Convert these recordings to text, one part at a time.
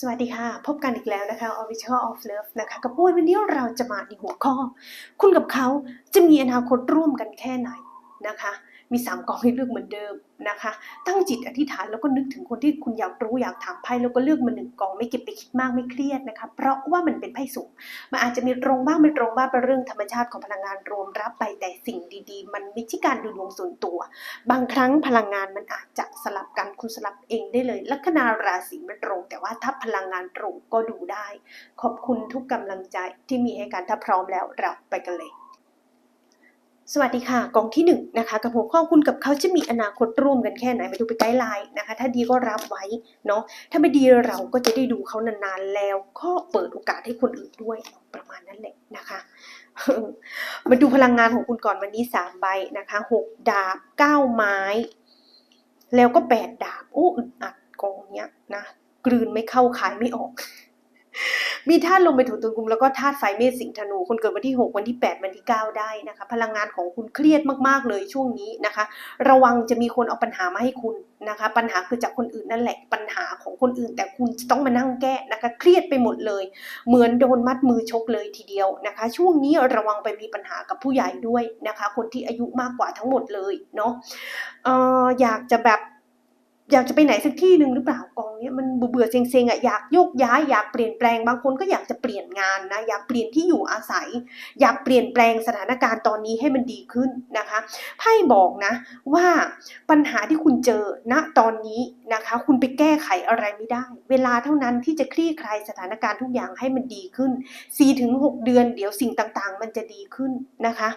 สวัสดีค่ะ พบกันอีกแล้วนะคะ Official of Love นะคะกับปุ้ยวันนี้เราจะมาในหัวข้อ คุณกับเขาจะมีอนาคตร่วมกันแค่ไหนนะคะ มีสามกองให้เลือกเหมือนเดิมนะคะ ตั้งจิตอธิษฐานแล้วก็นึกถึงคนที่คุณอยากรู้อยากถามไพ่แล้วก็เลือกมาหนึ่งกองไม่เก็บไปคิดมากไม่เครียดนะคะ เพราะว่ามันเป็นไพ่สูงมันอาจจะมีตรงบ้างไม่ตรงบ้างเป็นเรื่องธรรมชาติของพลังงานรวมรับไปแต่สิ่งดีๆ มันไม่ใช่การดูดวงส่วนตัว บางครั้งพลังงานมันอาจจะสลับกันคุณสลับเองได้เลย ลัคนาราศีไม่ตรง แต่ว่าถ้าพลังงานตรงก็ดูได้ ขอบคุณทุกกำลังใจที่มีให้กันถ้าพร้อมแล้วเราไปกันเลย สวัสดีค่ะกองที่หนึ่งนะคะกับหัวข้อคุณกับเขาจะมีอนาคตร่วมกันแค่ไหนไปดูไปไกด์ไลน์นะคะ ถ้าดีก็รับไว้เนาะถ้าไม่ดีเราก็จะได้ดูเขานานๆแล้วก็เปิดโอกาสให้คนอื่นด้วยประมาณนั้นแหละนะคะ มาดูพลังงานของคุณก่อนวันนี้สามใบนะคะหกดาบเก้าไม้ แล้วก็แปดดาบโอ้อึดอัดกองเนี้ยนะกลืนไม่เข้าขายไม่ออก มีธาตุลมไปถูตุลกุมแล้วก็ธาตุไฟเมษสิงธนู คนเกิดวันที่ 6 วันที่ 8 วันที่ 9 ได้นะคะ พลังงานของคุณเครียดมากๆเลยช่วงนี้นะคะ ระวังจะมีคนเอาปัญหามาให้คุณนะคะ ปัญหาคือจากคนอื่นนั่นแหละ ปัญหาของคนอื่น แต่คุณจะต้องมานั่งแก้นะคะ เครียดไปหมดเลย เหมือนโดนมัดมือชกเลยทีเดียวนะคะ ช่วงนี้ระวังไปมีปัญหากับผู้ใหญ่ด้วยนะคะ คนที่อายุมากกว่าทั้งหมดเลยเนาะอออยากจะแบบ อยากจะไปไหนสักที่หนึ่งหรือเปล่ากองเนี้ยมันเบื่อเซ็งๆอะอยากโยกย้ายอยากเปลี่ยนแปลงบางคนก็อยากจะเปลี่ยนงานนะอยากเปลี่ยนที่อยู่อาศัย อยากเปลี่ยนแปลงสถานการณ์ตอนนี้ให้มันดีขึ้นนะคะไพ่บอกนะว่าปัญหาที่คุณเจอณตอนนี้นะคะ คุณไปแก้ไขอะไรไม่ได้ เวลาเท่านั้นที่จะคลี่คลายสถานการณ์ทุกอย่างให้มันดีขึ้น 4-6 เดือนเดี๋ยวสิ่งต่างๆ มันจะดีขึ้นนะคะ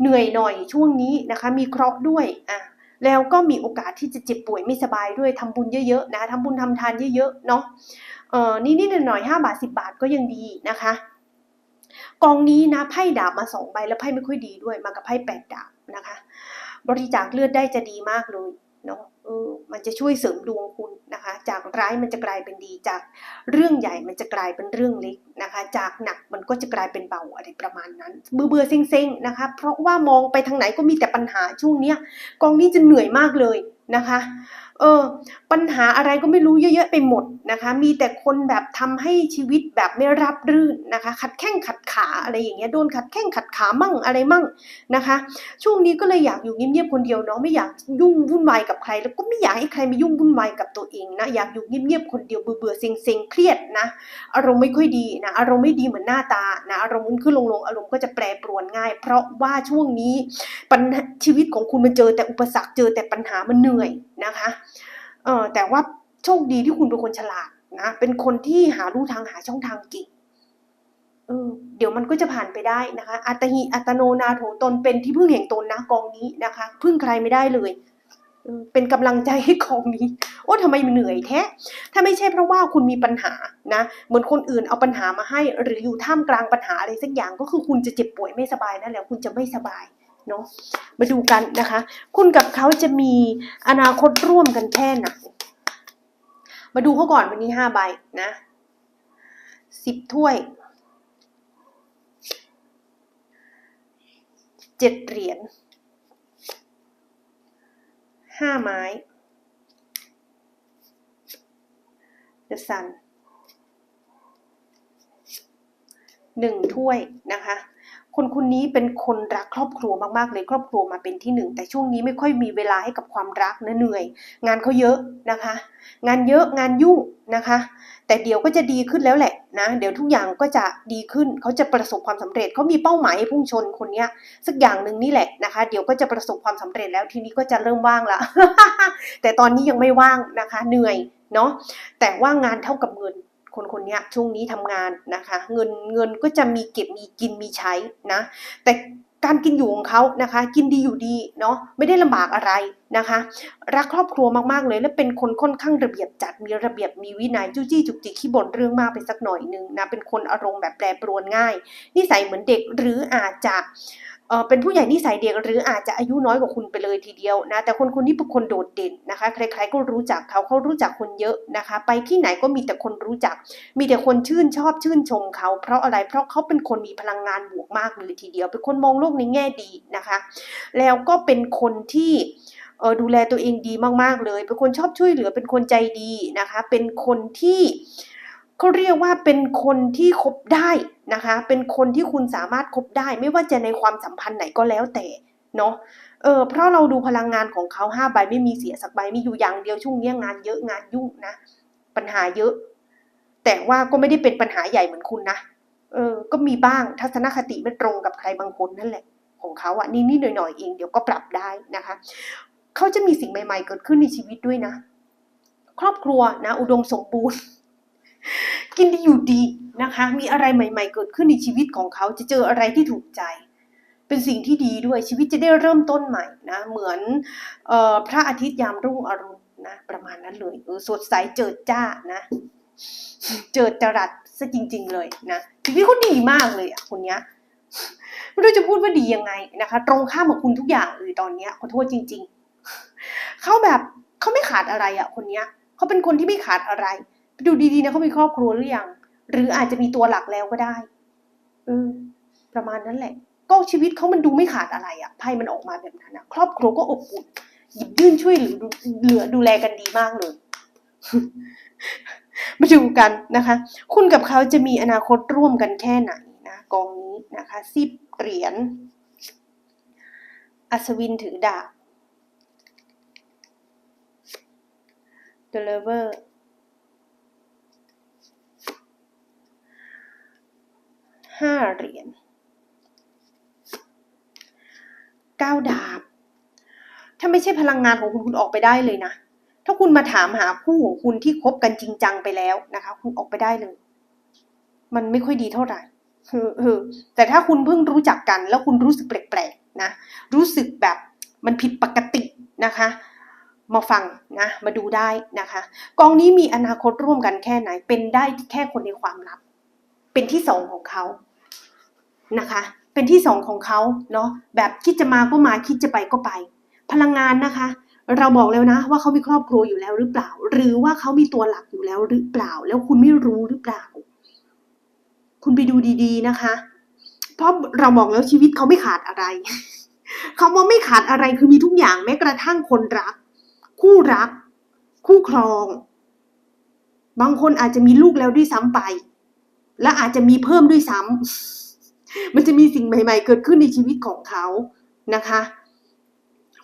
เหนื่อยหน่อยช่วงนี้นะคะ มีเคราะห์ด้วยอะ แล้วก็มีโอกาสที่จะเจ็บป่วยไม่สบายด้วยทำบุญเยอะๆนะทำบุญทำทานเยอะๆเนาะเออนี่ๆหน่อยๆห้าบาทสิบาทก็ยังดีนะคะ กองนี้นะไพ่ดาบมาสองใบแล้วไพ่ไม่ค่อยดีด้วยมากับไพ่แปดดาบนะคะ บริจาคเลือดได้จะดีมากเลยเนาะ มันจะช่วยเสริมดวงคุณนะคะ จากร้ายมันจะกลายเป็นดี จากเรื่องใหญ่มันจะกลายเป็นเรื่องเล็กนะคะ จากหนักมันก็จะกลายเป็นเบาอะไรประมาณนั้น เบื่อเบื่อเซ็งๆนะคะ เพราะว่ามองไปทางไหนก็มีแต่ปัญหาช่วงเนี้ยกองนี้จะเหนื่อยมากเลยนะคะ เออ ปัญหาอะไรก็ไม่รู้เยอะ ๆ ไปหมดนะคะ มีแต่คนแบบทำให้ชีวิตแบบไม่รับรื่นนะคะ ขัดแข้งขัดขาอะไรอย่างเงี้ย โดนขัดแข้งขัดขามั่งอะไรมั่งนะคะ ช่วงนี้ก็เลยอยากอยู่เงียบๆคนเดียวเนาะ ไม่อยากยุ่งวุ่นวายกับใคร แล้วก็ไม่อยากให้ใครมายุ่งวุ่นวายกับตัวเองนะ อยากอยู่เงียบๆคนเดียวเบื่อๆเซ็งๆเครียดนะ อารมณ์ไม่ค่อยดีนะ อารมณ์ไม่ดีเหมือนหน้าตา นะ อารมณ์ขึ้นลงๆ อารมณ์ก็จะแปรปรวนง่าย เพราะว่าช่วงนี้ปัญชีวิตของคุณมันเจอแต่อุปสรรค เจอแต่ปัญหา มันเหนื่อย นะคะเออแต่ว่าโชคดีที่คุณเป็นคนฉลาดนะ เป็นคนที่หาลู่ทางหาช่องทางเก่งเออเดี๋ยวมันก็จะผ่านไปได้นะคะ อัตหิอัตโนนาโถตนเป็นที่พึ่งแห่งตนนะกองนี้นะคะ พึ่งใครไม่ได้เลยเป็นกำลังใจให้กองนี้ โอ้ทำไมเหนื่อยแท้ ถ้าไม่ใช่เพราะว่าคุณมีปัญหานะ เหมือนคนอื่นเอาปัญหามาให้ หรืออยู่ท่ามกลางปัญหาอะไรสักอย่างก็คือคุณจะเจ็บป่วยไม่สบายนั่นแหละคุณจะไม่สบาย เนาะมาดูกันนะคะ คุณกับเขาจะมีอนาคตร่วมกันแค่ไหนมาดูเขาก่อนวันนี้ห้าใบนะสิบถ้วยเจ็ดเหรียญห้าไม้ The Sun หนึ่งถ้วยนะคะ คนคนนี้เป็นคนรักครอบครัวมากๆเลยครอบครัวมาเป็นที่หนึ่งแต่ช่วงนี้ไม่ค่อยมีเวลาให้กับความรักนะเหนื่อย งานเขาเยอะนะคะ งานเยอะงานยุ่งนะคะ แต่เดี๋ยวก็จะดีขึ้นแล้วแหละนะเดี๋ยวทุกอย่างก็จะดีขึ้นเขาจะประสบความสำเร็จเขามีเป้าหมายพุ่งชนคนเนี้ยสักอย่างหนึ่งนี่แหละนะคะ เดี๋ยวก็จะประสบความสำเร็จแล้วทีนี้ก็จะเริ่มว่างละแต่ตอนนี้ยังไม่ว่างนะคะ เหนื่อยเนาะแต่ว่างานเท่ากับเงิน คนคนนี้ช่วงนี้ทำงานนะคะ เงินเงินก็จะมีเก็บมีกินมีใช้นะ แต่การกินอยู่ของเขานะคะ กินดีอยู่ดีเนาะไม่ได้ลำบากอะไรนะคะ รักครอบครัวมากๆเลย และเป็นคนค่อนข้างระเบียบจัดมีระเบียบมีวินัยจู้จี้จุกจิกขี้บ่นเรื่องมากไปสักหน่อยนึงนะเป็นคนอารมณ์แบบแปรปรวนง่ายนิสัยเหมือนเด็กหรืออาจจะ เป็นผู้ใหญ่นิสัยเด็กหรืออาจจะอายุน้อยกว่าคุณไปเลยทีเดียวนะแต่คนคนนี้เป็นคนโดดเด่นนะคะ ใครๆก็รู้จักเขาเขารู้จักคนเยอะนะคะ ไปที่ไหนก็มีแต่คนรู้จัก มีแต่คนชื่นชอบชื่นชมเขา เพราะอะไรเพราะเขาเป็นคนมีพลังงานบวกมากเลยทีเดียว เป็นคนมองโลกในแง่ดีนะคะ แล้วก็เป็นคนที่เออดูแลตัวเองดีมากๆเลย เป็นคนชอบช่วยเหลือเป็นคนใจดีนะคะ เป็นคนที่เขาเรียกว่าเป็นคนที่คบได้ นะคะ เป็นคนที่คุณสามารถคบได้ ไม่ว่าจะในความสัมพันธ์ไหนก็แล้วแต่เนาะเออเพราะเราดูพลังงานของเขาห้าใบไม่มีเสียสักใบมีอยู่อย่างเดียวช่วงนี้งานเยอะงานยุ่งนะ ปัญหาเยอะ แต่ว่าก็ไม่ได้เป็นปัญหาใหญ่เหมือนคุณนะเออ ก็มีบ้างทัศนคติไม่ตรงกับใครบางคนนั่นแหละ ของเขาอะนี่นี่หน่อยๆเองเดี๋ยวก็ปรับได้นะคะ เขาจะมีสิ่งใหม่ ๆ เกิดขึ้นในชีวิตด้วยนะ ครอบครัวนะ อุดมสมบูรณ์ กินดีอยู่ดีนะคะ มีอะไรใหม่ ๆ เกิดขึ้นในชีวิตของเขาจะเจออะไรที่ถูกใจ เป็นสิ่งที่ดีด้วยชีวิตจะได้เริ่มต้นใหม่นะ เหมือนออพระอาทิตย์ยามรุ่งอรุณนะ ประมาณนั้นเลยเออสดใสเจิดจ้านะ เจิดจรัสซะจริง ๆ เลยนะชีวิตเขาดีมากเลยอะคนเนี้ยไม่รู้จะพูดว่าดียังไงนะคะ ตรงข้ามกับคุณทุกอย่างเลยตอนเนี้ยขอโทษจริง ๆเขาแบบเขาไม่ขาดอะไรอะคนเนี้ยเขาเป็นคนที่ไม่ขาดอะไร ดูดีๆนะเขามีครอบครัวหรือยัง หรืออาจจะมีตัวหลักแล้วก็ได้เออประมาณนั้นแหละ ก็ชีวิตเขามันดูไม่ขาดอะไรอะไพ่มันออกมาแบบนั้นนะครอบครัวก็อบอุ่นหยิบยื่นช่วยเหลือดูเหลือดูแลกันดีมากเลยมาดูกันนะคะ คุณกับเขาจะมีอนาคตร่วมกันแค่ไหนนะกองนี้นะคะสิบเหรียญอัศวินถือดาบ The Lover ห้าเหรียญเก้าดาบ ถ้าไม่ใช่พลังงานของคุณคุณออกไปได้เลยนะ ถ้าคุณมาถามหาคู่ของคุณที่คบกันจริงจังไปแล้วนะคะ คุณออกไปได้เลย มันไม่ค่อยดีเท่าไหร่เออแต่ถ้าคุณเพิ่งรู้จักกัน แล้วคุณรู้สึกแปลกๆนะ รู้สึกแบบมันผิดปกตินะคะมาฟังนะมาดูได้นะคะ กองนี้มีอนาคตร่วมกันแค่ไหน เป็นได้แค่คนในความลับ เป็นที่สองของเขา นะคะ เป็นที่สองของเขาเนาะแบบคิดจะมาก็มาคิดจะไปก็ไป พลังงานนะคะ เราบอกแล้วนะว่าเขามีครอบครัวอยู่แล้วหรือเปล่า หรือว่าเขามีตัวหลักอยู่แล้วหรือเปล่า แล้วคุณไม่รู้หรือเปล่า คุณไปดูดีๆนะคะ เพราะเราบอกแล้วชีวิตเขาไม่ขาดอะไรคำว่าไม่ขาดอะไรคือมีทุกอย่างแม้กระทั่งคนรัก คู่รัก คู่ครอง บางคนอาจจะมีลูกแล้วด้วยซ้ำไป และอาจจะมีเพิ่มด้วยซ้ำ มันจะมีสิ่งใหม่ ๆ เกิดขึ้นในชีวิตของเขานะคะ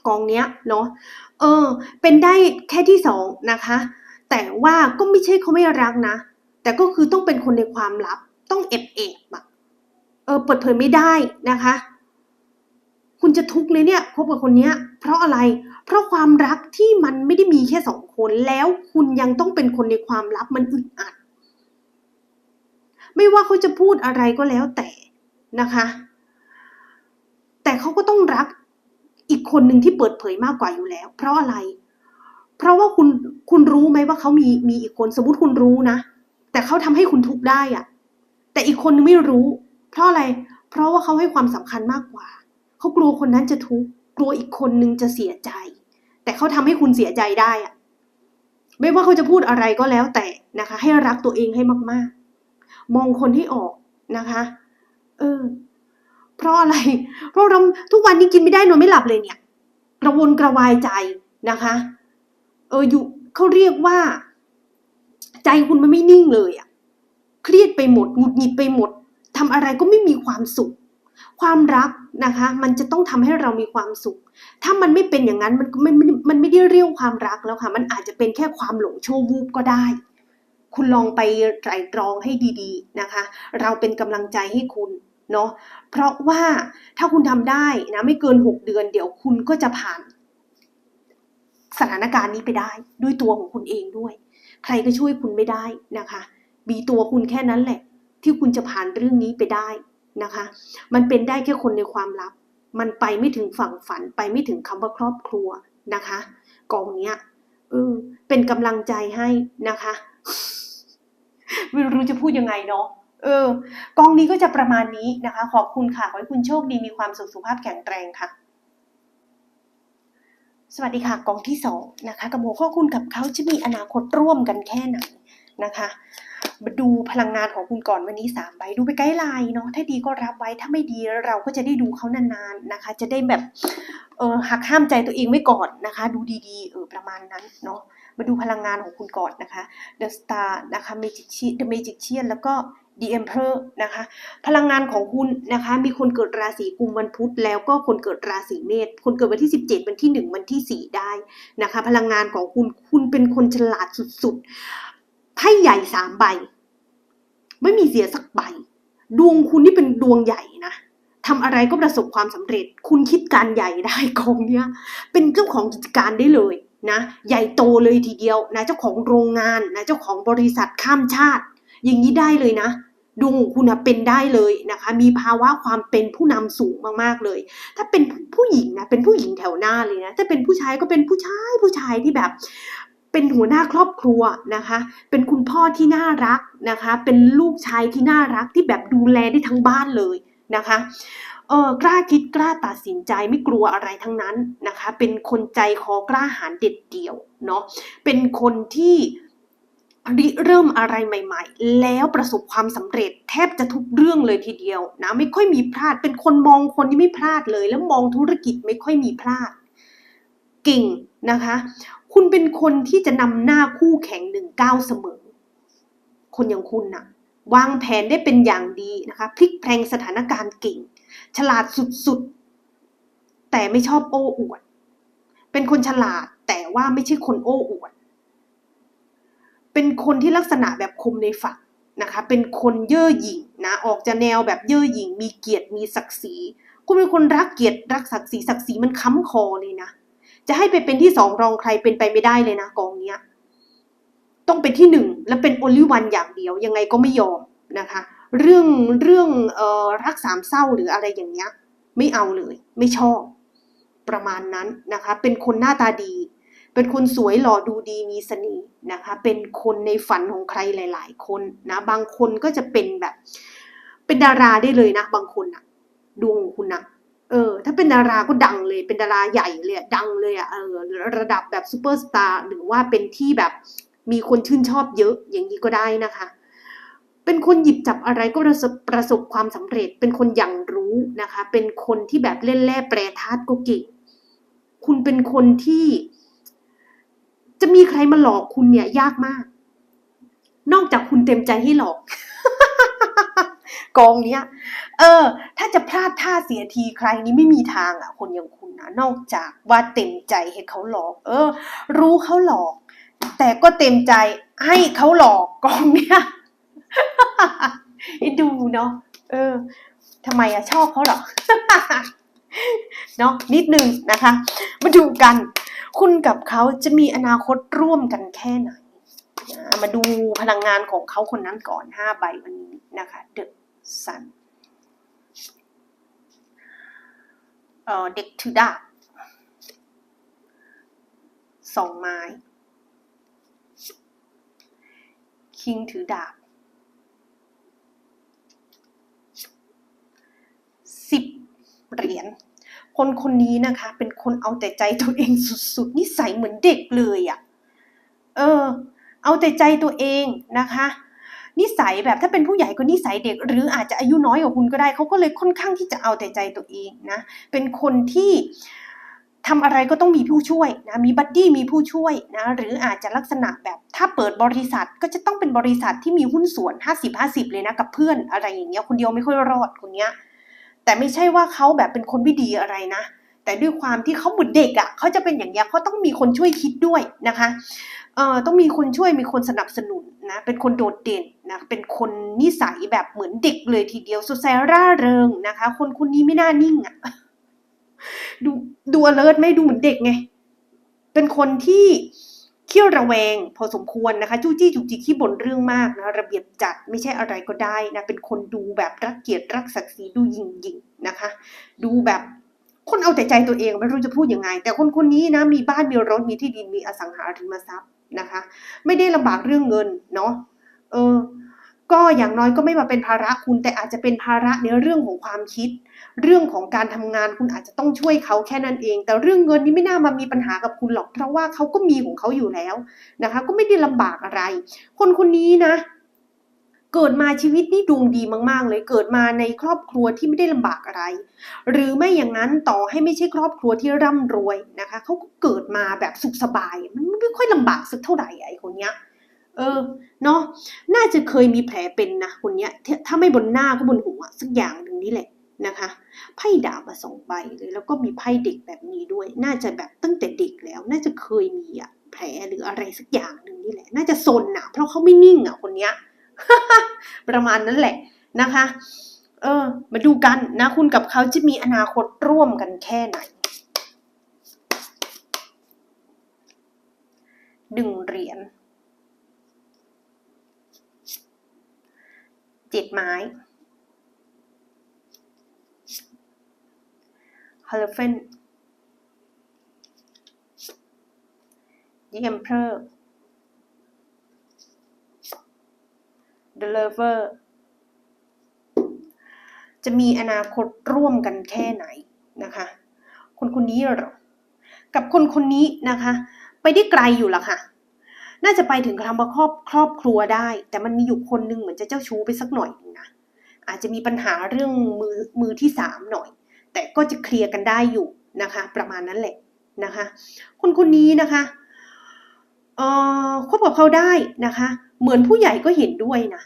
กองเนี้ยเนาะเออ เป็นได้แค่ที่สองนะคะ แต่ว่าก็ไม่ใช่เขาไม่รักนะ แต่ก็คือต้องเป็นคนในความลับ ต้องเอบเอบอะเออเปิดเผยไม่ได้นะคะ คุณจะทุกข์เลยเนี่ยคบกับคนเนี้ย เพราะอะไร เพราะความรักที่มันไม่ได้มีแค่สองคนแล้วคุณยังต้องเป็นคนในความลับมันอึดอัด ไม่ว่าเขาจะพูดอะไรก็แล้วแต่ นะคะ แต่เขาก็ต้องรักอีกคนหนึ่งที่เปิดเผยมากกว่าอยู่แล้ว เพราะอะไร เพราะว่าคุณคุณรู้ไหมว่าเขามีมีอีกคนสมมติคุณรู้นะ แต่เขาทำให้คุณทุกข์ได้อะแต่อีกคนนึงไม่รู้ เพราะอะไร เพราะว่าเขาให้ความสำคัญมากกว่า เขากลัวคนนั้นจะทุกข์กลัวอีกคนนึงจะเสียใจ แต่เขาทำให้คุณเสียใจได้อะไม่ว่าเขาจะพูดอะไรก็แล้วแต่นะคะ ให้รักตัวเองให้มากๆ มองคนให้ออกนะคะ เออ เพราะอะไร เพราะเราทุกวันนี้กินไม่ได้นอนไม่หลับเลยเนี่ย กระวนกระวายใจนะคะ เอออยู่เขาเรียกว่า ใจคุณมันไม่นิ่งเลยอะเครียดไปหมดหงุดหงิดไปหมดทำอะไรก็ไม่มีความสุข ความรักนะคะ มันจะต้องทำให้เรามีความสุข ถ้ามันไม่เป็นอย่างนั้นมันมันมันมันไม่ได้เรียกความรักแล้วค่ะ มันอาจจะเป็นแค่ความหลงโชั่ววูบก็ได้ คุณลองไปไตรตรองให้ดีๆนะคะ เราเป็นกำลังใจให้คุณเนาะเพราะว่าถ้าคุณทำได้นะไม่เกินหกเดือน เดี๋ยวคุณก็จะผ่าน สถานการณ์นี้ไปได้ ด้วยตัวของคุณเองด้วย ใครก็ช่วยคุณไม่ได้นะคะมีตัวคุณแค่นั้นแหละ ที่คุณจะผ่านเรื่องนี้ไปได้นะคะ มันเป็นได้แค่คนในความลับ มันไปไม่ถึงฝั่งฝันไปไม่ถึงคำว่าครอบครัวนะคะ กองเนี้ยเออเป็นกำลังใจให้นะคะ ไม่รู้จะพูดยังไงเนาะเออ กองนี้ก็จะประมาณนี้นะคะ ขอบคุณค่ะ ขอให้คุณโชคดีมีความสุขสุขภาพแข็งแรงค่ะ สวัสดีค่ะ กองที่สองนะคะ กับหัวข้อคุณกับเขาจะมีอนาคตร่วมกันแค่ไหนนะคะมาดูพลังงานของคุณก่อนวันนี้สามใบดูไปไกด์ไลน์เนาะถ้าดีก็รับไว้ถ้าไม่ดีเราก็จะได้ดูเขานานๆนะคะ จะได้แบบเออหักห้ามใจตัวเองไว้ก่อนนะคะ ดูดีๆเออประมาณนั้นเนาะ มาดูพลังงานของคุณก่อนนะคะ The Star นะคะ Magician The Magician แล้วก็ The Emperor นะคะ พลังงานของคุณนะคะ มีคนเกิดราศีกุมวันพุธแล้วก็คนเกิดราศีเมษ คนเกิดวันที่ 17 วันที่ 1 วันที่ 4 ได้นะคะ พลังงานของคุณ คุณเป็นคนฉลาดสุดๆ ไพ่ใหญ่สามใบ ไม่มีเสียสักใบ ดวงคุณนี่เป็นดวงใหญ่นะทำอะไรก็ประสบความสำเร็จ คุณคิดการใหญ่ได้กองเนี้ย เป็นเจ้าของกิจการได้เลย นะใหญ่โตเลยทีเดียวนะเจ้าของโรงงานนะเจ้าของบริษัทข้ามชาติ อย่างนี้ได้เลยนะดวงของคุณนะเป็นได้เลยนะคะ มีภาวะความเป็นผู้นำสูงมากๆเลย ถ้าเป็นผู้หญิงนะเป็นผู้หญิงแถวหน้าเลยนะถ้าเป็นผู้ชายก็เป็นผู้ชายผู้ชายที่แบบ เป็นหัวหน้าครอบครัวนะคะ เป็นคุณพ่อที่น่ารักนะคะ เป็นลูกชายที่น่ารักที่แบบดูแลได้ทั้งบ้านเลย นะคะเออกล้าคิดกล้าตัดสินใจไม่กลัวอะไรทั้งนั้นนะคะ เป็นคนใจคอกล้าหาญเด็ดเดี่ยวเนาะเป็นคนที่ริเริ่มอะไรใหม่ ๆ แล้วประสบความสำเร็จแทบจะทุกเรื่องเลยทีเดียวนะไม่ค่อยมีพลาด เป็นคนมองคนที่ไม่พลาดเลย แล้วมองธุรกิจไม่ค่อยมีพลาด เก่งนะคะ คุณเป็นคนที่จะนำหน้าคู่แข่งหนึ่งก้าวเสมอ คนอย่างคุณนะ วางแผนได้เป็นอย่างดีนะคะพลิกแพลงสถานการณ์เก่ง ฉลาดสุดๆ แต่ไม่ชอบโอ้อวด เป็นคนฉลาดแต่ว่าไม่ใช่คนโอ้อวด เป็นคนที่ลักษณะแบบคมในฝักนะคะ เป็นคนเย่อหยิ่งนะออกจะแนวแบบเย่อหยิ่ง มีเกียรติมีศักดิ์ศรีคุณเป็นคนรักเกียรติรักศักดิ์ศรีศักดิ์ศรีมันค้ำคอเลยนะ จะให้ไปเป็นที่สองรองใครเป็นไปไม่ได้เลยนะกองเนี้ย ต้องเป็นที่หนึ่งและเป็น only one อย่างเดียวยังไงก็ไม่ยอมนะคะ เรื่องเรื่องออรักสามเศร้าหรืออะไรอย่างเงี้ยไม่เอาเลย ไม่ชอบ ประมาณนั้นนะคะ เป็นคนหน้าตาดี เป็นคนสวยหล่อดูดีมีเสน่ห์นะคะ เป็นคนในฝันของใครหลาย ๆ คนนะบางคนก็จะเป็นแบบ เป็นดาราได้เลยนะ บางคนอะดวงของคุณนะเออ ถ้าเป็นดาราก็ดังเลย เป็นดาราใหญ่เลยดังเลยอะเออระดับแบบซูเปอร์สตาร์หรือว่าเป็นที่แบบ มีคนชื่นชอบเยอะอย่างนี้ก็ได้นะคะ เป็นคนหยิบจับอะไรก็ประสบประสบความสำเร็จ เป็นคนอย่างรู้นะคะ เป็นคนที่แบบเล่นแร่แปรธาตุก็เก่งคุณเป็นคนที่ จะมีใครมาหลอกคุณเนี่ยยากมาก นอกจากคุณเต็มใจให้หลอกกองเนี้ย เออ ถ้าจะพลาดท่าเสียทีใครนี้ไม่มีทางอะ คนอย่างคุณนะนอกจากว่าเต็มใจให้เขาหลอก เออ รู้เขาหลอก แต่ก็เต็มใจให้เขาหลอกกองเนี้ยดูเนาะเออทำไมอะชอบเขาหรอเนาะนิดนึงนะคะ มาดูกัน คุณกับเขาจะมีอนาคตร่วมกันแค่ไหนมาดูพลังงานของเขาคนนั้นก่อนห้าใบวันนี้นะคะ The Sun เอ่อเด็กถือดาบสองไม้ คิงถือดาบสิบเหรียญคนคนนี้นะคะ เป็นคนเอาแต่ใจตัวเองสุดๆนิสัยเหมือนเด็กเลยอะ่ะเออ เอาแต่ใจตัวเองนะคะนิสัยแบบถ้าเป็นผู้ใหญ่ก็นิสัยเด็ก หรืออาจจะอายุน้อยกว่าคุณก็ได้เขาก็เลยค่อนข้างที่จะเอาแต่ใจตัวเองนะเป็นคนที่ ทำอะไรก็ต้องมีผู้ช่วยนะมีบัดดี้มีผู้ช่วยนะหรืออาจจะลักษณะแบบถ้าเปิดบริษัทก็จะต้องเป็นบริษัทที่มีหุ้นส่วน 50-50 เลยนะกับเพื่อนอะไรอย่างเงี้ยคนเดียวไม่ค่อยรอดคนเนี้ยแต่ไม่ใช่ว่าเขาแบบเป็นคนไม่ดีอะไรนะ แต่ด้วยความที่เขาเหมือนเด็กอะ่ะเขาจะเป็นอย่างเงี้ยเขาต้องมีคนช่วยคิดด้วยนะคะเอ่อต้องมีคนช่วยมีคนสนับสนุนนะเป็นคนโดดเด่นนะเป็นคนนิสัยแบบเหมือนเด็กเลยทีเดียวสดใสร่าเริงนะคะ คนคนนี้ไม่น่านิ่งอะ่ะ ดูดู alert ไม่ดูเหมือนเด็กไง เป็นคนที่เขี้ยวระแวงพอสมควรนะคะ จู้จี้จุกจิกขี้บ่นเรื่องมากนะระเบียบจัดไม่ใช่อะไรก็ได้นะ เป็นคนดูแบบรักเกียรติรักศักดิ์ศรีดูยิงยิงนะคะ ดูแบบคนเอาแต่ใจตัวเองไม่รู้จะพูดยังไง แต่คนคนนี้นะมีบ้านมีรถมีที่ดินมีอสังหาริมทรัพย์นะคะ ไม่ได้ลำบากเรื่องเงินเนาะเออ ก็อย่างน้อยก็ไม่มาเป็นภาระคุณแต่อาจจะเป็นภาระในเรื่องของความคิด เรื่องของการทำงานคุณอาจจะต้องช่วยเขาแค่นั้นเอง แต่เรื่องเงินนี่ไม่น่ามามีปัญหากับคุณหรอกเพราะว่าเขาก็มีของเขาอยู่แล้วนะคะ ก็ไม่ได้ลำบากอะไร คนคนนี้นะ เกิดมาชีวิตนี่ดวงดีมาก ๆ เลยเกิดมาในครอบครัวที่ไม่ได้ลำบากอะไร หรือไม่อย่างนั้นต่อให้ไม่ใช่ครอบครัวที่ร่ำรวยนะคะเขาก็เกิดมาแบบสุขสบาย มันไม่ค่อยลำบากสักเท่าไหร่ไอ้คนเนี้ย เออ เนาะน่าจะเคยมีแผลเป็นนะคนเนี้ย ถ้าไม่บนหน้าก็บนหัวสักอย่างหนึ่งนี่แหละนะคะไพ่ดาบมาสองใบเลยแล้วก็มีไพ่เด็กแบบนี้ด้วย น่าจะแบบตั้งแต่เด็กแล้ว น่าจะเคยมีอะแผลหรืออะไรสักอย่างหนึ่งนี่แหละ น่าจะซนนะเพราะเขาไม่นิ่งอะคนเนี้ย ประมาณนั้นแหละนะคะ เออ มาดูกันนะคุณกับเขาจะมีอนาคตร่วมกันแค่ไหนดึงเหรียญ จ็ดไม้ฮาร์เฟน The Emperor The Lover จะมีอนาคตร่วมกันแค่ไหนนะคะ คนคนนี้หรอ กับคนคนนี้นะคะ ไปได้ไกลอยู่ละค่ะ น่าจะไปถึงคำว่าครอบครอบครัวได้ แต่มันมีอยู่คนหนึ่งเหมือนจะเจ้าชู้ไปสักหน่อยนึงนะอาจจะมีปัญหาเรื่องมือมือที่สามหน่อย แต่ก็จะเคลียร์กันได้อยู่นะคะ ประมาณนั้นแหละนะคะ คนคนนี้นะคะเอ่อคบกับเขาได้นะคะ เหมือนผู้ใหญ่ก็เห็นด้วยนะ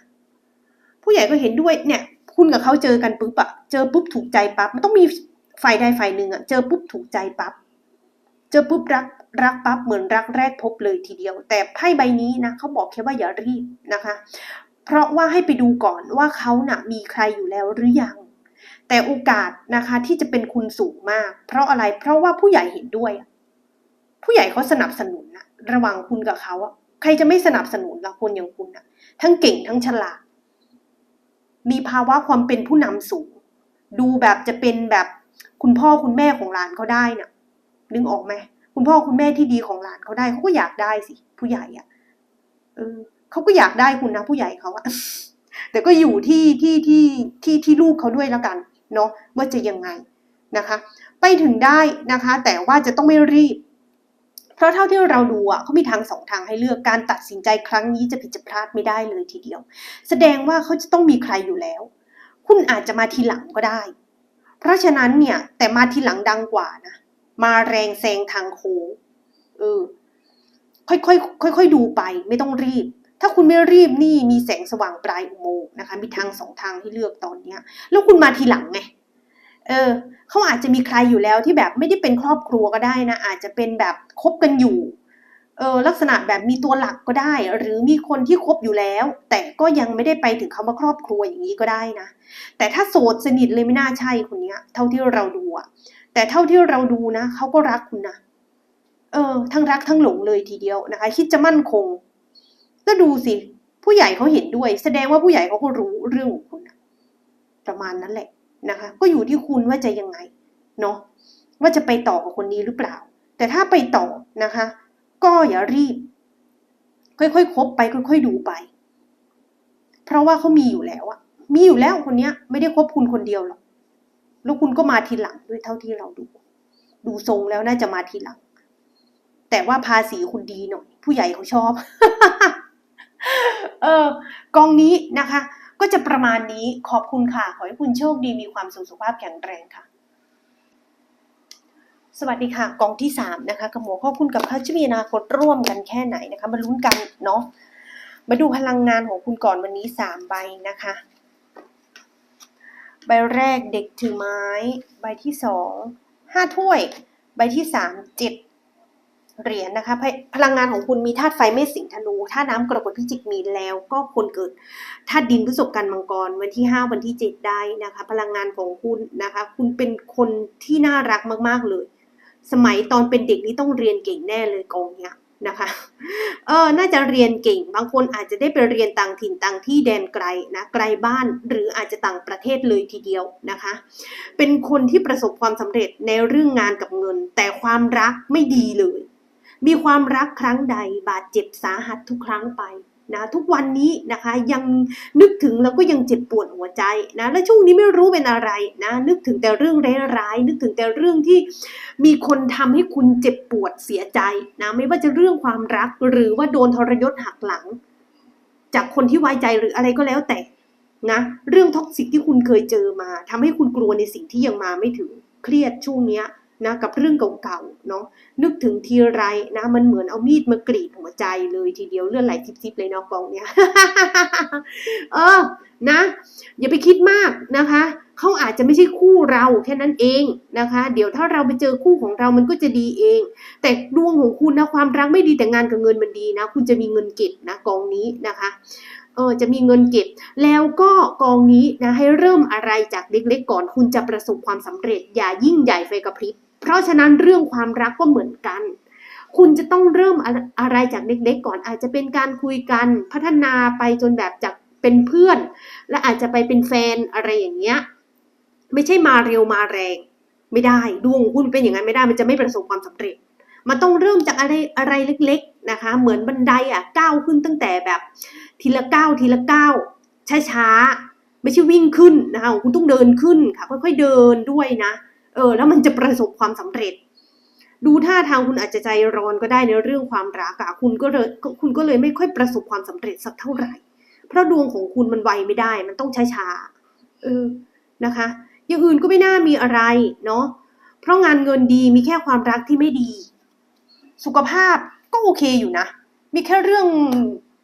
ผู้ใหญ่ก็เห็นด้วยเนี่ย คุณกับเขาเจอกันปุ๊บอะเจอปุ๊บถูกใจปั๊บมันต้องมีฝ่ายใดฝ่ายหนึ่งอะเจอปุ๊บถูกใจปั๊บเจอปุ๊บรัก รักปั๊บเหมือนรักแรกพบเลยทีเดียว แต่ไพ่ใบนี้นะเขาบอกแค่ว่าอย่ารีบนะคะ เพราะว่าให้ไปดูก่อนว่าเขานะ่ะมีใครอยู่แล้วหรือยัง แต่โอกาสนะคะที่จะเป็นคุณสูงมาก เพราะอะไรเพราะว่าผู้ใหญ่เห็นด้วย ผู้ใหญ่เขาสนับสนุนนะระหว่างคุณกับเขาอะใครจะไม่สนับสนุนละคนอย่างคุณอะทั้งเก่งทั้งฉลาด มีภาวะความเป็นผู้นำสูง ดูแบบจะเป็นแบบคุณพ่อคุณแม่ของหลานเขาได้น่ะนึกออกไหม คุณพ่อคุณแม่ที่ดีของหลานเขาได้เขาก็อยากได้สิ ผู้ใหญ่อะเออเขาก็อยากได้คุณนะผู้ใหญ่เขาอะแต่ก็อยู่ที่ที่ที่ที่ที่ลูกเขาด้วยแล้วกันเนาะว่าจะยังไงนะคะ ไปถึงได้นะคะ แต่ว่าจะต้องไม่รีบ เพราะเท่าที่เราดูอะเขามีทางสองทางให้เลือกการตัดสินใจครั้งนี้จะผิดจะพลาดไม่ได้เลยทีเดียว แสดงว่าเขาจะต้องมีใครอยู่แล้ว คุณอาจจะมาทีหลังก็ได้ เพราะฉะนั้นเนี่ยแต่มาทีหลังดังกว่านะ มาแรงแซงทางโค้งเออค่อยๆค่อยๆดูไป ไม่ต้องรีบ ถ้าคุณไม่รีบนี่มีแสงสว่างปลายอุโมงค์นะคะ มีทางสองทางให้เลือกตอนเนี้ย แล้วคุณมาทีหลังไงเออเขาอาจจะมีใครอยู่แล้วที่แบบไม่ได้เป็นครอบครัวก็ได้นะ อาจจะเป็นแบบคบกันอยู่เออลักษณะแบบมีตัวหลักก็ได้ หรือมีคนที่คบอยู่แล้ว แต่ก็ยังไม่ได้ไปถึงคำว่าครอบครัวอย่างนี้ก็ได้นะ แต่ถ้าโสดสนิทเลยไม่น่าใช่คนเนี้ย เท่าที่เราดูอะ แต่เท่าที่เราดูนะเขาก็รักคุณนะเออ ทั้งรักทั้งหลงเลยทีเดียวนะคะ คิดจะมั่นคง ก็ดูสิ ผู้ใหญ่เขาเห็นด้วย แสดงว่าผู้ใหญ่เขาก็รู้เรื่องของคุณนะประมาณนั้นแหละนะคะ ก็อยู่ที่คุณว่าจะยังไงเนาะว่าจะไปต่อกับคนนี้หรือเปล่า แต่ถ้าไปต่อนะคะ ก็อย่ารีบ ค่อยๆคคบไป ค่อยๆดูไป เพราะว่าเขามีอยู่แล้วอะมีอยู่แล้วคนเนี้ย ไม่ได้คบคุณคนเดียวหรอก แล้วคุณก็มาทีหลังด้วยเท่าที่เราดู ดูทรงแล้วน่าจะมาทีหลัง แต่ว่าภาษีคุณดีหน่อย ผู้ใหญ่เขาชอบ เออกองนี้นะคะ ก็จะประมาณนี้ขอบคุณค่ะ ขอให้คุณโชคดีมีความสุขสุขภาพแข็งแรงค่ะ สวัสดีค่ะ กองที่สามนะคะกับหัวข้อคุณกับเขาจะมีอนาคตร่วมกันแค่ไหนนะคะ มาลุ้นกันเนาะมาดูพลังงานของคุณก่อนวันนี้สามใบนะคะ ใบแรกเด็กถือไม้ ใบที่สองห้าถ้วย ใบที่สามเจ็ดเหรียญนะคะพพลังงานของคุณมีธาตุไฟเมษสิงธนูธาตุน้ำกรกฎพิจิกมีแล้วก็คนเกิดธาตุดินพฤษภกันมังกรวันที่ห้าวันที่เจ็ดได้นะคะ พลังงานของคุณนะคะ คุณเป็นคนที่น่ารักมากๆเลย สมัยตอนเป็นเด็กนี่ต้องเรียนเก่งแน่เลยกองเนี้ย นะคะ เออ น่าจะเรียนเก่ง บางคนอาจจะได้ไปเรียนต่างถิ่นต่างที่แดนไกลนะ ไกลบ้าน หรืออาจจะต่างประเทศเลยทีเดียวนะคะ เป็นคนที่ประสบความสำเร็จในเรื่องงานกับเงิน แต่ความรักไม่ดีเลย มีความรักครั้งใดบาดเจ็บสาหัสทุกครั้งไป นะทุกวันนี้นะคะยังนึกถึงแล้วก็ยังเจ็บปวดหัวใจนะและช่วงนี้ไม่รู้เป็นอะไรนะนึกถึงแต่เรื่องร้ายๆนึกถึงแต่เรื่องที่มีคนทำให้คุณเจ็บปวดเสียใจนะไม่ว่าจะเรื่องความรักหรือว่าโดนทรยศหักหลัง จากคนที่ไว้ใจหรืออะไรก็แล้วแต่นะเรื่องท็อกซิกที่คุณเคยเจอมาทำให้คุณกลัวในสิ่งที่ยังมาไม่ถึงเครียดช่วงเนี้ย นะกับเรื่องเก่าๆเนาะนึกถึงทีไรนะมันเหมือนเอามีดมากรีดหัวใจเลยทีเดียวเลือดไหลซิบๆเลยเนาะกองเนี้ยเออนะ อย่าไปคิดมากนะคะเขาอาจจะไม่ใช่คู่เราแค่นั้นเองนะคะ เดี๋ยวถ้าเราไปเจอคู่ของเรามันก็จะดีเอง แต่ดวงของคุณนะความรักไม่ดีแต่งานกับเงินมันดีนะ คุณจะมีเงินเก็บนะกองนี้นะคะเออจะมีเงินเก็บ แล้วก็กองนี้นะให้เริ่มอะไรจากเล็กๆก่อน คุณจะประสบความสำเร็จอย่ายิ่งใหญ่ไฟกระพริบ เพราะฉะนั้นเรื่องความรักก็เหมือนกัน คุณจะต้องเริ่มอะไรจากเล็กๆก่อน อาจจะเป็นการคุยกันพัฒนาไปจนแบบจากเป็นเพื่อน และอาจจะไปเป็นแฟนอะไรอย่างเงี้ยไม่ใช่มาเร็วมาแรง ไม่ได้ดวงของคุณเป็นอย่างนั้นไม่ได้มันจะไม่ประสบความสำเร็จ มันต้องเริ่มจากอะไรอะไรเล็ก ๆนะคะ เหมือนบันไดอะก้าวขึ้นตั้งแต่แบบทีละก้าวทีละก้าวช้าๆไม่ใช่วิ่งขึ้นนะคะคุณต้องเดินขึ้นค่ะค่อยๆเดินด้วยนะ ออ แล้วมันจะประสบความสำเร็จ ดูท่าทางคุณอาจจะใจร้อนก็ได้ในเรื่องความรักอะคุณก็เลยคุณก็เลยไม่ค่อยประสบความสำเร็จสักเท่าไหร่ เพราะดวงของคุณมันไวไม่ได้ มันต้องช้าๆเออนะคะ อย่างอื่นก็ไม่น่ามีอะไรเนาะเพราะงานเงินดีมีแค่ความรักที่ไม่ดี สุขภาพก็โอเคอยู่นะ มีแค่เรื่อง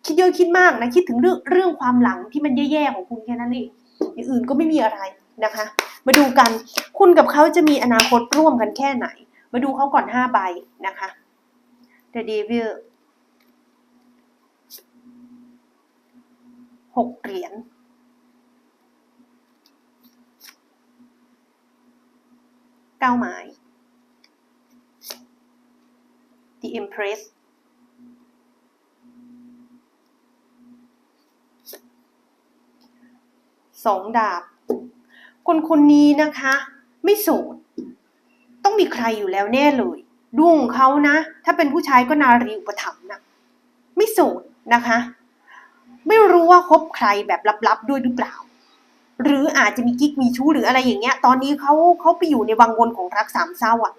คิดเยอะคิดมากนะคิดถึงเรื่องเรื่องความหลังที่มันแย่ๆของคุณแค่นั้นเองอย่างอื่นก็ไม่มีอะไรนะคะ มาดูกัน คุณกับเขาจะมีอนาคตร่วมกันแค่ไหน มาดูเขาก่อนห้าใบนะคะ The Devil หกเหรียญเก้าไม้ The Empress สองดาบ คนคนนี้นะคะ ไม่โสดต้องมีใครอยู่แล้วแน่เลย ดวงของเขานะ ถ้าเป็นผู้ชายก็นารีอุปถัมภ์นะไม่โสดนะคะ ไม่รู้ว่าคบใครแบบลับๆด้วยหรือเปล่า หรืออาจจะมีกิ๊กมีชู้หรืออะไรอย่างเงี้ย ตอนนี้เขาเขาไปอยู่ในวังวนของรักสามเศร้าอะ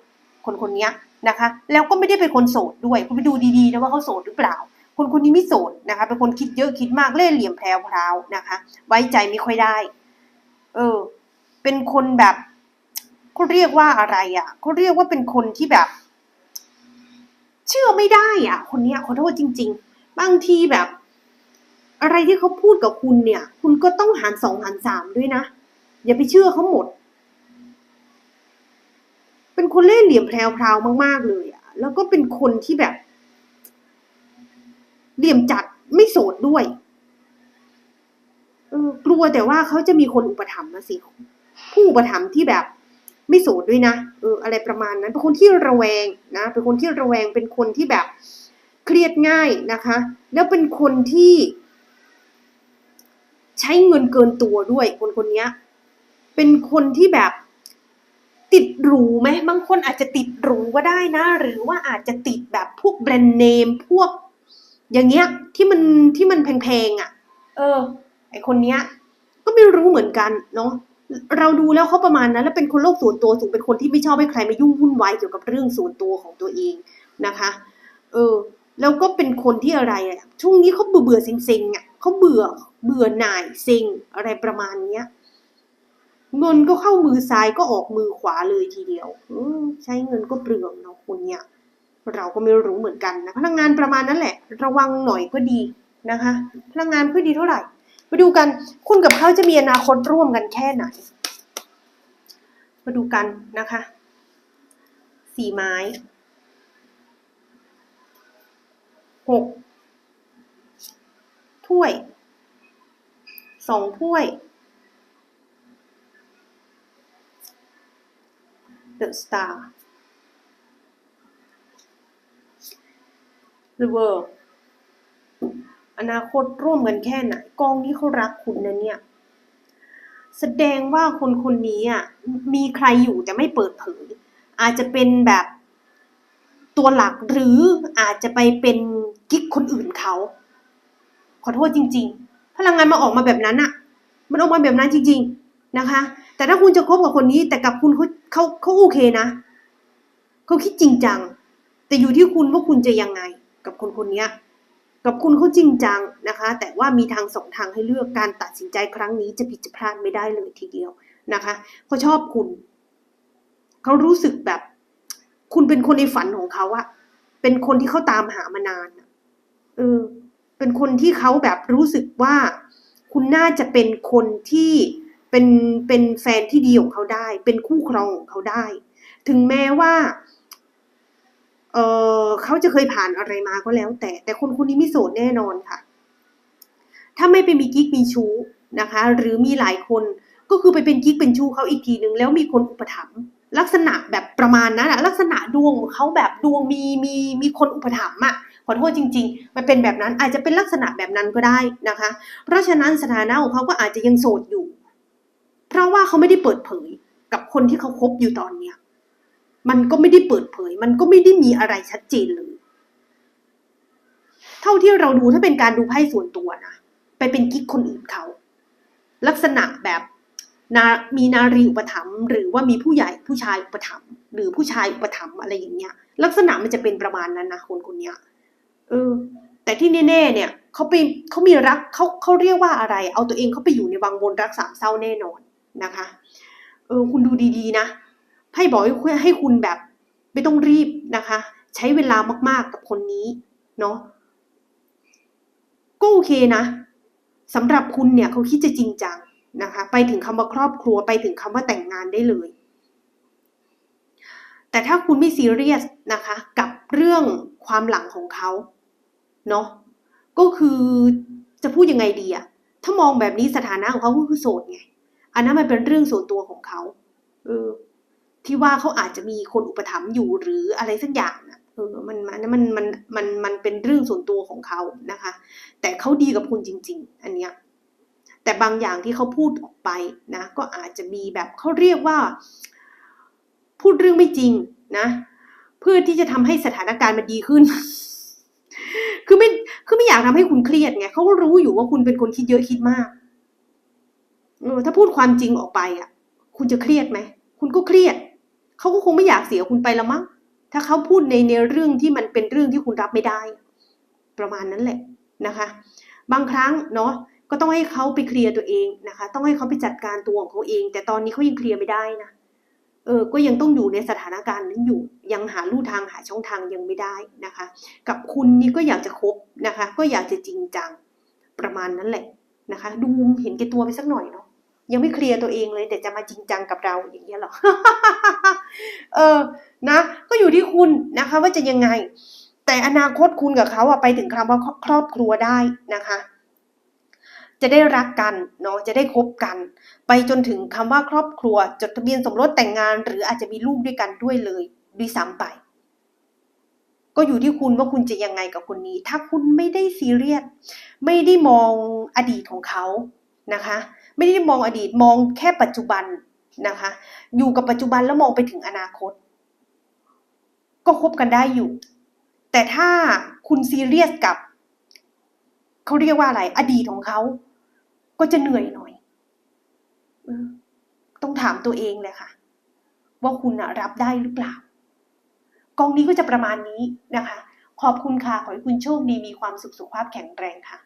คนคนเนี้ยนะคะ แล้วก็ไม่ได้เป็นคนโสดด้วย คุณไปดูดีๆนะว่าเขาโสดหรือเปล่าคนคนนี้ไม่โสดนะคะ เป็นคนคิดเยอะคิดมากเล่ห์เหลี่ยมแพรวพราวนะคะ ไว้ใจไม่ค่อยได้ เออ เป็นคนแบบเขาเรียกว่าอะไรอะเขาเรียกว่าเป็นคนที่แบบ เชื่อไม่ได้อะ คนเนี้ยขอโทษจริง ๆ บางทีแบบ อะไรที่เขาพูดกับคุณเนี่ย คุณก็ต้องหารสองหารสามด้วยนะ อย่าไปเชื่อเขาหมด เป็นคนเล่ห์เหลี่ยมแพรวพราวมาก ๆ เลยอะ แล้วก็เป็นคนที่แบบ เหลี่ยมจัดไม่โสดด้วยกลัวแต่ว่าเขาจะมีคนอุปถัมภ์นะสิ ผู้อุปถัมภ์ที่แบบไม่โสดด้วยนะเอออะไรประมาณนั้นเป็นคนที่ระแวงนะเป็นคนที่ระแวงเป็นคนที่แบบเครียดง่ายนะคะ แล้วเป็นคนที่ ใช้เงินเกินตัวด้วยคนคนนี้เป็นคนที่แบบติดหรูไหมบางคนอาจจะติดหรูก็ได้นะ หรือว่าอาจจะติดแบบพวกแบรนด์เนมพวก อย่างเงี้ยที่มันที่มันแพงๆอะ เออ ไอคนเนี้ย ก็ไม่รู้เหมือนกันเนาะ เราดูแล้วเขาประมาณนั้น แล้วเป็นคนโลกส่วนตัวสูงเป็นคนที่ไม่ชอบให้ใครมายุ่งวุ่นวายเกี่ยวกับเรื่องส่วนตัวของตัวเองนะคะ เออ แล้วก็เป็นคนที่อะไรอะช่วงนี้เขาเบื่อเบื่อๆเซ็งๆอะเขาเบื่อเบื่อหน่ายเซ็งอะไรประมาณเนี้ยเงินก็เข้ามือซ้ายก็ออกมือขวาเลยทีเดียวอใช้เงินก็เปลืองเนาะคนเนี้ยเราก็ไม่รู้เหมือนกันนะพนักงานประมาณนั้นแหละ ระวังหน่อยก็ดีนะคะพนักงานไม่ดีเท่าไหร่ มาดูกันคุณกับเขาจะมีอนาคตร่วมกันแค่ไหน มาดูกันนะคะสี่ไม้หกถ้วยสองถ้วย The Star The World อนาคตร่วมกันแค่ไหนกองนี้เขารักคุณนะเนี่ย แสดงว่าคนคนนี้อะมีใครอยู่แต่ไม่เปิดเผย อาจจะเป็นแบบตัวหลักหรืออาจจะไปเป็นกิ๊กคนอื่นเขา ขอโทษจริง ๆ พลังงานมาออกมาแบบนั้นอะมันออกมาแบบนั้นจริง ๆนะคะ แต่ถ้าคุณจะคบกับคนนี้ แต่กับคุณเขาเขาเขาโอเคนะเขาคิดจริงจัง แต่อยู่ที่คุณว่าคุณจะยังไง กับคนคนนี้ กับคุณเขาจริงจังนะคะ แต่ว่ามีทางสองทางให้เลือกการตัดสินใจครั้งนี้จะผิดจะพลาดไม่ได้เลยทีเดียวนะคะเขาชอบคุณเขารู้สึกแบบ คุณเป็นคนในฝันของเขาอะเป็นคนที่เขาตามหามานานเออเป็นคนที่เขาแบบรู้สึกว่า คุณน่าจะเป็นคนที่เป็นเป็นแฟนที่ดีของเขาได้ เป็นคู่ครองของเขาได้ ถึงแม้ว่า เออเขาจะเคยผ่านอะไรมาก็แล้ว แต่แต่คนคนนี้ไม่โสดแน่นอนค่ะ ถ้าไม่ไปมีกิ๊กมีชู้นะคะ หรือมีหลายคนก็คือไปเป็นกิ๊กเป็นชู้เขาอีกทีหนึ่งแล้วมีคนอุปถัมภ์ลักษณะแบบประมาณนั้นอะลักษณะดวงของเขาแบบดวงมีมีมีคนอุปถัมภ์อะขอโทษจริง ๆ มันเป็นแบบนั้นอาจจะเป็นลักษณะแบบนั้นก็ได้นะคะ เพราะฉะนั้นสถานะของเขาก็อาจจะยังโสดอยู่ เพราะว่าเขาไม่ได้เปิดเผยกับคนที่เขาคบอยู่ตอนเนี้ย มันก็ไม่ได้เปิดเผย มันก็ไม่ได้มีอะไรชัดเจนเลย เท่าที่เราดูถ้าเป็นการดูไพ่ส่วนตัวนะไปเป็นกิ๊กคนอื่นเขา ลักษณะแบบนามีนารีอุปถัมภ์หรือว่ามีผู้ใหญ่ผู้ชายอุปถัมภ์หรือผู้ชายอุปถัมภ์อะไรอย่างเงี้ย ลักษณะมันจะเป็นประมาณนั้นนะคนคนเนี้ยเออ แต่ที่แน่ๆเนี่ยเขาไปเขามีรักเขาเขาเรียกว่าอะไร เอาตัวเองเขาไปอยู่ในวังวนรักสามเศร้าแน่นอนนะคะ เออคุณดูดีๆนะ ไพ่บอกให้ให้คุณแบบไม่ต้องรีบนะคะ ใช้เวลามากๆกับคนนี้เนาะก็โอเคนะสำหรับคุณเนี่ยเขาคิดจะจริงจังนะคะ ไปถึงคำว่าครอบครัวไปถึงคำว่าแต่งงานได้เลย แต่ถ้าคุณไม่ซีเรียสนะคะ กับเรื่องความหลังของเขาเนาะก็คือจะพูดยังไงดีอะถ้ามองแบบนี้สถานะของเขาก็คือโสดไง อันนั้นมันเป็นเรื่องส่วนตัวของเขาเออ ที่ว่าเขาอาจจะมีคนอุปถัมภ์อยู่หรืออะไรสักอย่างนะเออมันมันมันมันมันมันเป็นเรื่องส่วนตัวของเขานะคะ แต่เขาดีกับคุณจริง ๆ อันเนี้ยแต่บางอย่างที่เขาพูดออกไปนะ ก็อาจจะมีแบบเขาเรียกว่า พูดเรื่องไม่จริงนะ เพื่อที่จะทำให้สถานการณ์มันดีขึ้น คือไม่คือไม่อยากทำให้คุณเครียดไงเขาก็รู้อยู่ว่าคุณเป็นคนคิดเยอะคิดมากเออถ้าพูดความจริงออกไปอะ คุณจะเครียดไหมคุณก็เครียด เขาก็คงไม่อยากเสียคุณไปละมั้งถ้าเขาพูดในในเรื่องที่มันเป็นเรื่องที่คุณรับไม่ได้ ประมาณนั้นแหละนะคะ บางครั้งเนาะก็ต้องให้เขาไปเคลียร์ตัวเองนะคะ ต้องให้เขาไปจัดการตัวของเขาเอง แต่ตอนนี้เขายังเคลียร์ไม่ได้นะเออก็ยังต้องอยู่ในสถานการณ์นั้นอยู่ ยังหาลู่ทางหาช่องทางยังไม่ได้นะคะ กับคุณนี่ก็อยากจะคบนะคะ ก็อยากจะจริงจังประมาณนั้นแหละนะคะ ดูเห็นแก่ตัวไปสักหน่อยเนาะ ยังไม่เคลียร์ตัวเองเลย แต่จะมาจริงจังกับเราอย่างเงี้ยหรอ เออ นะ ก็อยู่ที่คุณนะคะ ว่าจะยังไง แต่อนาคตคุณกับเขาอะไปถึงคำว่าครอบครัวได้นะคะ จะได้รักกันเนาะ จะได้คบกัน ไปจนถึงคำว่าครอบครัว จดทะเบียนสมรสแต่งงาน หรืออาจจะมีลูกด้วยกันด้วยเลยด้วยซ้ำไป ก็อยู่ที่คุณว่าคุณจะยังไงกับคนนี้ ถ้าคุณไม่ได้ซีเรียส ไม่ได้มองอดีตของเขานะคะ ไม่ได้มองอดีตมองแค่ปัจจุบันนะคะ อยู่กับปัจจุบันแล้วมองไปถึงอนาคต ก็คบกันได้อยู่ แต่ถ้าคุณซีเรียสกับเขาเรียกว่าอะไร อดีตของเขาก็จะเหนื่อยหน่อยต้องถามตัวเองเลยค่ะ ว่าคุณรับได้หรือเปล่า กองนี้ก็จะประมาณนี้นะคะ ขอบคุณค่ะ ขอให้คุณโชคดีมีความสุขสุขภาพแข็งแรงค่ะ